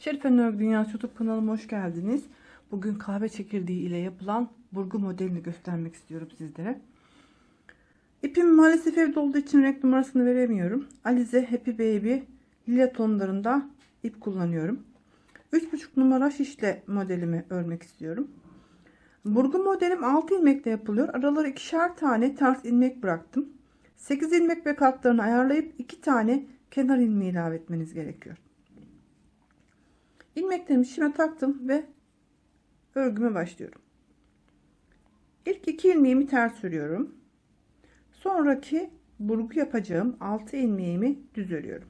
Şerife'nin Örgü Dünyası YouTube kanalıma hoş geldiniz. Bugün kahve çekirdeği ile yapılan burgu modelini göstermek istiyorum sizlere. İpim maalesef evde olduğu için renk numarasını veremiyorum. Alize Happy Baby lila tonlarında ip kullanıyorum. 3,5 numara şişle modelimi örmek istiyorum. Burgu modelim 6 ilmekle yapılıyor. Araları ikişer tane ters ilmek bıraktım. 8 ilmek ve katlarını ayarlayıp 2 tane kenar ilmeği ilave etmeniz gerekiyor. İlmeklerimi şişime taktım ve örgüme başlıyorum. İlk iki ilmeğimi ters örüyorum. Sonraki burgu yapacağım 6 ilmeğimi düz örüyorum.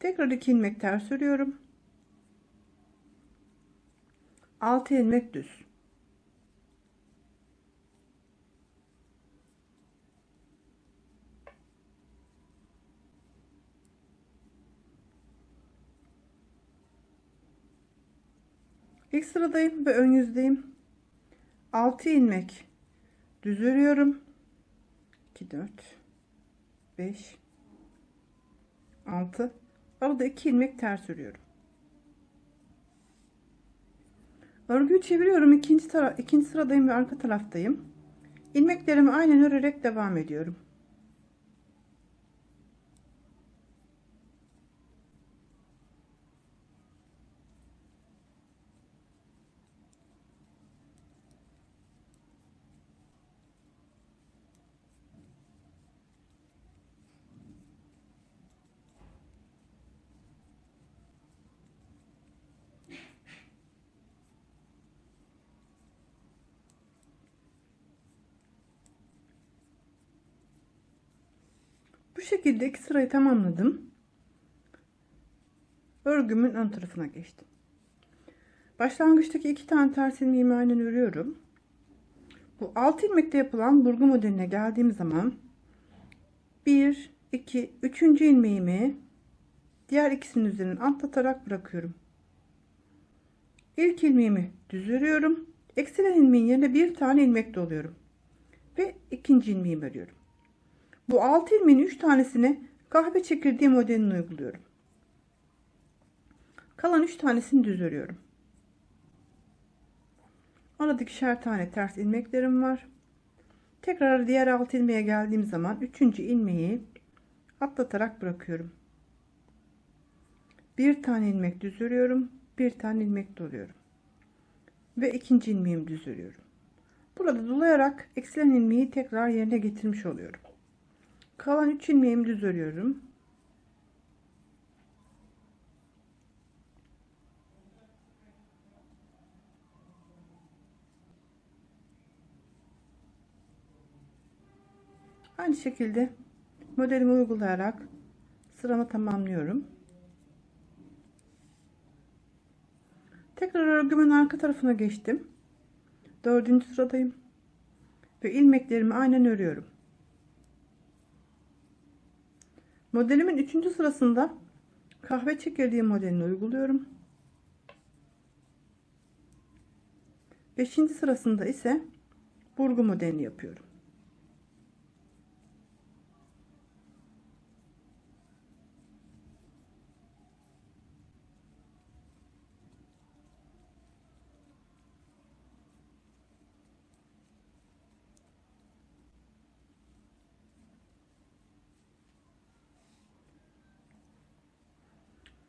Tekrar iki ilmek ters örüyorum. 6 ilmek düz. İlk sıradayım ve ön yüzdeyim. 6 ilmek düz örüyorum. 2 4 5 6 arada 2 ilmek ters örüyorum. Örgüyü çeviriyorum. İkinci, tara ikinci sıradayım ve arka taraftayım. İlmeklerimi aynen örerek devam ediyorum. Şekilde iki sırayı tamamladım. Örgümün ön tarafına geçtim. Başlangıçtaki iki tane ters ilmeğimi aynen örüyorum. Bu alt ilmekte yapılan burgu modeline geldiğim zaman 1 2 3. ilmeğimi diğer ikisinin üzerine atlatarak bırakıyorum. İlk ilmeğimi düz örüyorum. Eksilen ilmeğin yerine bir tane ilmek doluyorum. Ve ikinci ilmeğimi örüyorum. Bu 6 ilmeğin 3 tanesini kahve çekirdeği modelini uyguluyorum. Kalan 3 tanesini düz örüyorum. Arada ikişer tane ters ilmeklerim var. Tekrar diğer 6 ilmeğe geldiğim zaman 3. ilmeği atlatarak bırakıyorum. Bir tane ilmek düz örüyorum. Bir tane ilmek doluyorum. Ve ikinci ilmeğimi düz örüyorum. Burada dolayarak eksilen ilmeği tekrar yerine getirmiş oluyorum. Kalan 3 ilmeğimi düz örüyorum. Aynı şekilde modelimi uygulayarak sıramı tamamlıyorum. Tekrar örgümün arka tarafına geçtim. Dördüncü sıradayım. Ve ilmeklerimi aynen örüyorum. Modelimin 3. sırasında kahve çekirdeği modelini uyguluyorum. 5. sırasında ise burgu modelini yapıyorum.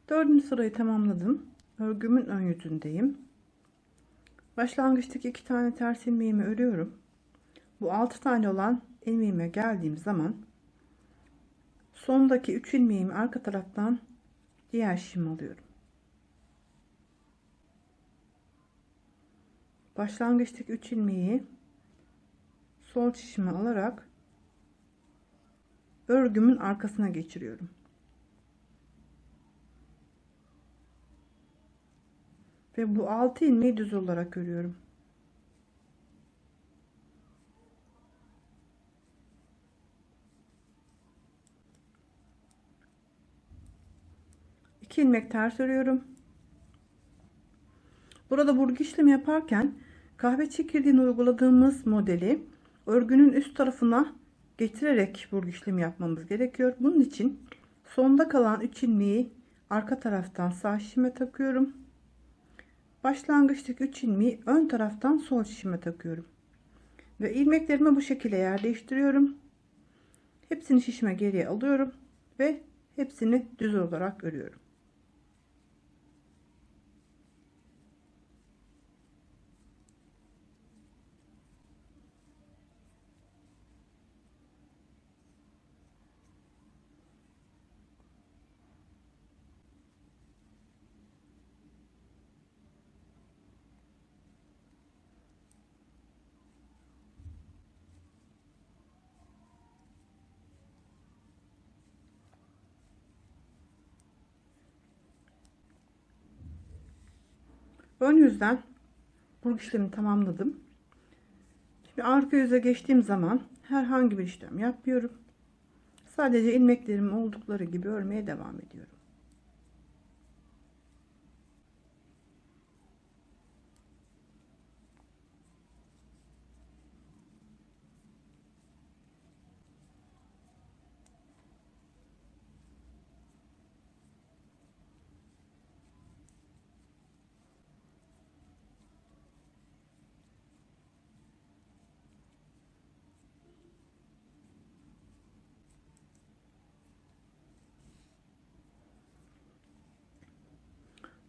Dördüncü sırayı tamamladım. Örgümün ön yüzündeyim. Başlangıçtaki iki tane ters ilmeğimi örüyorum. Bu altı tane olan ilmeğime geldiğim zaman sondaki üç ilmeğimi arka taraftan diğer şişime alıyorum. Başlangıçtaki üç ilmeği sol şişime alarak örgümün arkasına geçiriyorum. Ve bu 6 ilmeği düz olarak örüyorum. İki ilmek ters örüyorum. Burada burgu işlemi yaparken kahve çekirdeğini uyguladığımız modeli örgünün üst tarafına getirerek burgu işlemi yapmamız gerekiyor. Bunun için sonda kalan 3 ilmeği arka taraftan sağ şişime takıyorum. Başlangıçtaki 3 ilmeği ön taraftan sol şişime takıyorum. Ve ilmeklerimi bu şekilde yer değiştiriyorum. Hepsini şişime geriye alıyorum ve hepsini düz olarak örüyorum. Ön yüzden burgu işlemini tamamladım. Şimdi arka yüze geçtiğim zaman herhangi bir işlem yapmıyorum. Sadece ilmeklerim oldukları gibi örmeye devam ediyorum.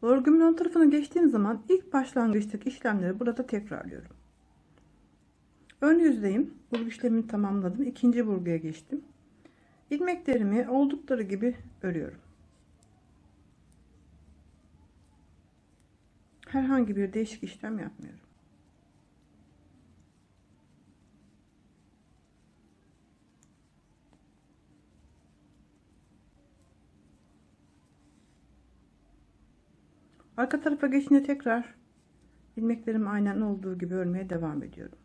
Örgümün ön tarafına geçtiğim zaman ilk başlangıçtaki işlemleri burada tekrarlıyorum. Ön yüzdeyim. Burgu işlemini tamamladım. İkinci burguya geçtim. İlmeklerimi oldukları gibi örüyorum. Herhangi bir değişik işlem yapmıyorum. Arka tarafa geçince tekrar ilmeklerim aynen olduğu gibi örmeye devam ediyorum.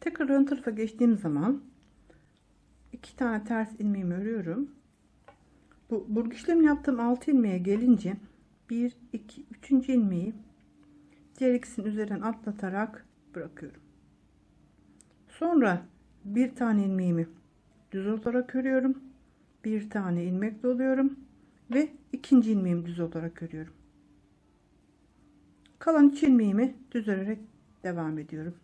Tekrar ön tarafa geçtiğim zaman iki tane ters ilmeğimi örüyorum. Bu burgu işlemi yaptığım 6 ilmeğe gelince 1 2 3. ilmeği diğer ikisinin üzerinden atlatarak bırakıyorum. Sonra bir tane ilmeğimi düz olarak örüyorum. Bir tane ilmek doluyorum ve ikinci ilmeğimi düz olarak örüyorum. Kalan 3 ilmeğimi düz örerek devam ediyorum.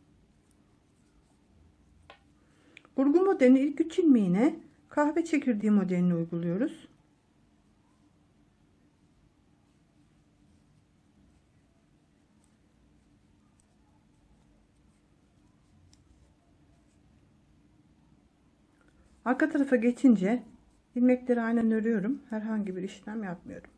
Burgu modelinin ilk üç ilmeğine kahve çekirdeği modelini uyguluyoruz. Arka tarafa geçince ilmekleri aynen örüyorum. Herhangi bir işlem yapmıyorum.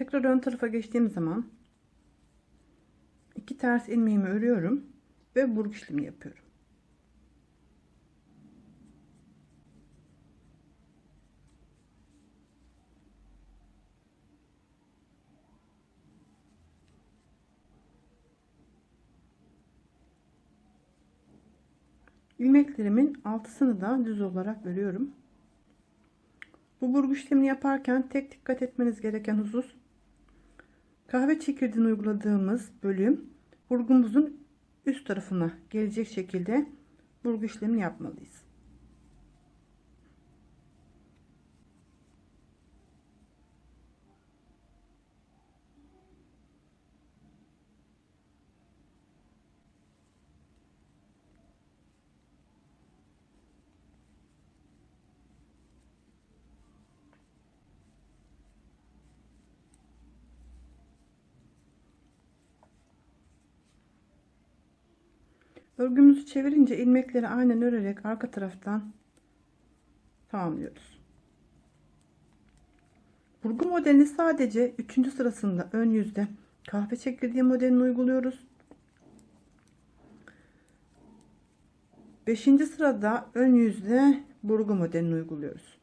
Tekrar ön tarafa geçtiğim zaman iki ters ilmeğimi örüyorum ve burgu işlemi yapıyorum. ilmeklerimin altısını da düz olarak örüyorum. Bu burgu işlemini yaparken tek dikkat etmeniz gereken husus Kahve çekirdeğini uyguladığımız bölüm burgumuzun üst tarafına gelecek şekilde burgu işlemini yapmalıyız. Örgümüzü çevirince ilmekleri aynen örerek arka taraftan tamamlıyoruz. Burgu modelini sadece 3. sırasında ön yüzde kahve çekirdeği modelini uyguluyoruz. 5. sırada ön yüzde burgu modelini uyguluyoruz.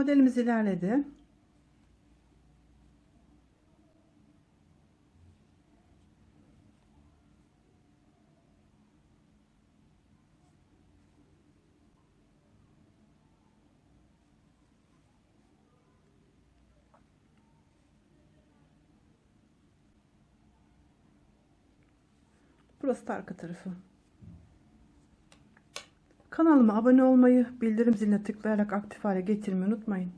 Modelimiz ilerledi. Burası da arka tarafı. Kanalıma abone olmayı, bildirim ziline tıklayarak aktif hale getirmeyi unutmayın.